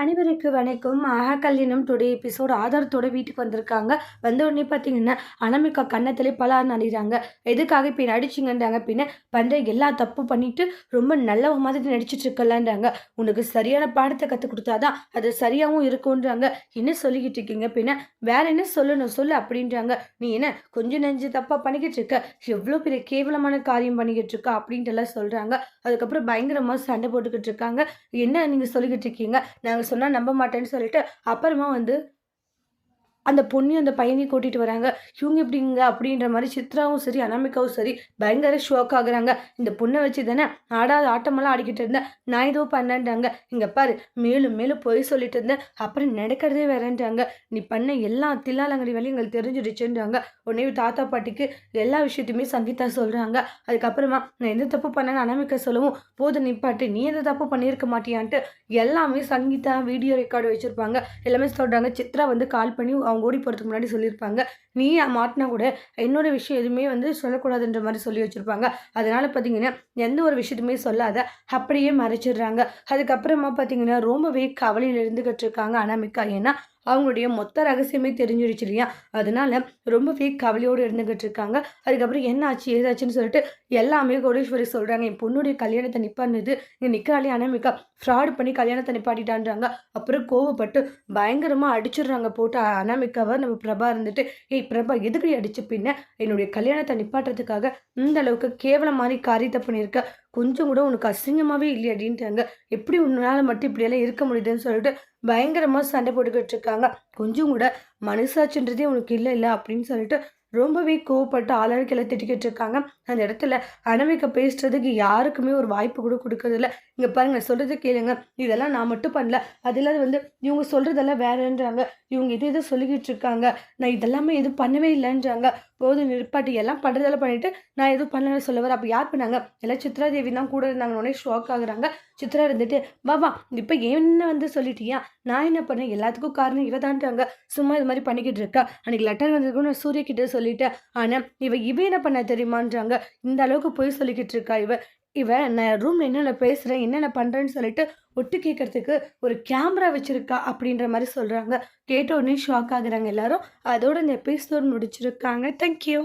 அனைவருக்கு வணக்கம். மகா கல்யாணம் டுடே எபிசோட் ஆதாரத்தோட வீட்டுக்கு வந்திருக்காங்க. வந்த உடனே பார்த்தீங்கன்னா அனமிக்கா கன்னத்திலே பல நடிகிறாங்க எதுக்காக இப்போ நடிச்சிங்கன்றாங்க. பின்ன பண்ணுற எல்லா தப்பு பண்ணிட்டு ரொம்ப நல்ல மாதிரி நடிச்சிட்டு இருக்கலான்றாங்க. உனக்கு சரியான பாடத்தை கற்றுக் கொடுத்தாதான் அது சரியாகவும் இருக்கும்ன்றாங்க. என்ன சொல்லிக்கிட்டு இருக்கீங்க? பின்ன வேற என்ன சொல்லணும்? சொல்லு அப்படின்றாங்க. நீ என்ன கொஞ்சம் நெஞ்சு தப்பாக பண்ணிக்கிட்டு இருக்க? எவ்வளோ பெரிய கேவலமான காரியம் பண்ணிக்கிட்டு இருக்க? அப்படின்ட்டு எல்லாம் சொல்கிறாங்க அதுக்கப்புறம் பயங்கரமாக சண்டை போட்டுக்கிட்டு இருக்காங்க. என்ன நீங்கள் சொல்லிக்கிட்டு இருக்கீங்க? நாங்கள் சொன்னால் நம்ப மாட்டேன்னு சொல்லிட்டு அப்புறமா வந்து அந்த பொண்ணையும் அந்த பையனையும் கூட்டிகிட்டு வராங்க. இவங்க எப்படிங்க? அப்படின்ற மாதிரி சித்ராவும் சரி அனாமிகாவும் சரி பயங்கர ஷோக் ஆகுறாங்க. இந்த பொண்ணை வச்சு தானே ஆடாத ஆட்டமெல்லாம் ஆடிக்கிட்டு இருந்தேன். நான் ஏதோ பண்ணேன்றாங்க இங்கே பாரு மேலும் மேலும் போய் சொல்லிட்டு இருந்தேன். அப்புறம் நடக்கிறதே வேறன்றாங்க நீ பண்ண எல்லா தில்லாலங்கடி வேலையும் எங்களுக்கு தெரிஞ்சிடுச்சுன்றாங்க. உடனே தாத்தா பாட்டிக்கு எல்லா விஷயத்தையுமே சங்கீதா சொல்கிறாங்க அதுக்கப்புறமா நான் எந்த தப்பு பண்ணேன்னு அனாமிகா சொல்லவும் போது நிப்பாட்டு நீ எந்த தப்பு பண்ணியிருக்க மாட்டியான்ட்டு எல்லாமே சங்கீதா வீடியோ ரெக்கார்டு வச்சுருப்பாங்க. எல்லாமே சொல்கிறாங்க சித்ரா வந்து கால் பண்ணி அவங்க ஓடி போகிறதுக்கு முன்னாடி சொல்லியிருப்பாங்க. நீ மாட்டினா கூட என்னோட விஷயம் எதுவுமே வந்து சொல்லக்கூடாதுன்ற மாதிரி சொல்லி வச்சுருப்பாங்க. அதனால் பார்த்தீங்கன்னா எந்த ஒரு விஷயத்துமே சொல்லாத அப்படியே மறைச்சிடுறாங்க. அதுக்கப்புறமா பார்த்தீங்கன்னா ரொம்பவே கவலையில் இருந்துக்கிட்டு இருக்காங்க அனாமிக்கா ஏன்னா அவங்களுடைய மொத்த ரகசியமே தெரிஞ்சிருச்சு இல்லையா? அதனால ரொம்பவே கவலையோடு இருந்துகிட்டு இருக்காங்க. அதுக்கப்புறம் என்ன ஆச்சு ஏதாச்சுன்னு சொல்லிட்டு எல்லாமே கோடீஸ்வரி சொல்கிறாங்க என் பொண்ணுடைய கல்யாணத்தை நிப்பாடுனது இங்கே நிற்கிறாளே அனாமிக்கா ஃப்ராடு பண்ணி கல்யாணத்தை நிப்பாட்டிட்டான்றாங்க. அப்புறம் கோவப்பட்டு பயங்கரமாக அடிச்சிடுறாங்க போட்டு அனாமிக்காவை நம்ம பிரபா இருந்துட்டு ஏய் பிரபா எதுக்கு அடிச்சு பின்ன? என்னுடைய கல்யாணத்தை நிப்பாட்டுறதுக்காக இந்த அளவுக்கு கேவலம் காரியத்தை பண்ணியிருக்க. கொஞ்சம் கூட உனக்கு அசிங்கமாகவே இல்லை அப்படின்ட்டாங்க. எப்படி உன்னால் மட்டும் இப்படியெல்லாம் இருக்க முடியுதுன்னு சொல்லிட்டு பயங்கரமாக சண்டை போட்டுக்கிட்டு இருக்காங்க. கொஞ்சம் கூட மனசாச்சுன்றதே உனக்கு இல்லை இல்லை அப்படின்னு சொல்லிட்டு ரொம்பவே கோவப்பட்டு ஆளாளுக்கெல்லாம் திட்டிக்கிட்டு இருக்காங்க. அந்த இடத்துல அனமிக்க பேசுறதுக்கு யாருக்குமே ஒரு வாய்ப்பு கூட கொடுக்கறதில்ல. இங்கே பாருங்க சொல்கிறது கேளுங்க. இதெல்லாம் நான் மட்டும் பண்ணல. அது இல்லாத வந்து இவங்க சொல்கிறதெல்லாம் வேறன்றாங்க. இவங்க இது இதை சொல்லிக்கிட்டு இருக்காங்க. நான் இதெல்லாமே எதுவும் பண்ணவே இல்லைன்றாங்க. போதும் நிற்பாட்டி எல்லாம் பண்ணுறதெல்லாம் பண்ணிவிட்டு நான் எதுவும் பண்ணலன்னு சொல்ல வர. அப்போ யார் பண்ணாங்க? எல்லாம் சித்ரா தேவி தான் கூட இருந்தாங்க. உடனே ஷாக் ஆகுறாங்க. சித்ரா இருந்துட்டு வா. இப்போ என்ன வந்து சொல்லிட்டியா? நான் என்ன பண்ணேன்? எல்லாத்துக்கும் காரணம் இவதான்றாங்க. சும்மா இது மாதிரி பண்ணிக்கிட்டு இருக்கா. அன்றைக்கி லெட்டர் வந்திருக்குன்னு நான் சூரிய கிட்டே சொல்லிட்டேன் ஆனால் இவ இவ என்ன பண்ண தெரியுமான்றாங்க. இந்த அளவுக்கு போய் சொல்லிக்கிட்டு இருக்கா இவ. இவ நான் ரூமில் என்னென்ன பேசுகிறேன் என்னென்ன பண்ணுறேன்னு சொல்லிட்டு ஒட்டு கேட்கறதுக்கு ஒரு கேமரா வச்சுருக்கா அப்படின்ற மாதிரி சொல்கிறாங்க கேட்ட உடனே ஷாக் ஆகுறாங்க எல்லாரும். அதோட இந்த எபிசோட் முடிச்சிருக்காங்க. தேங்க்யூ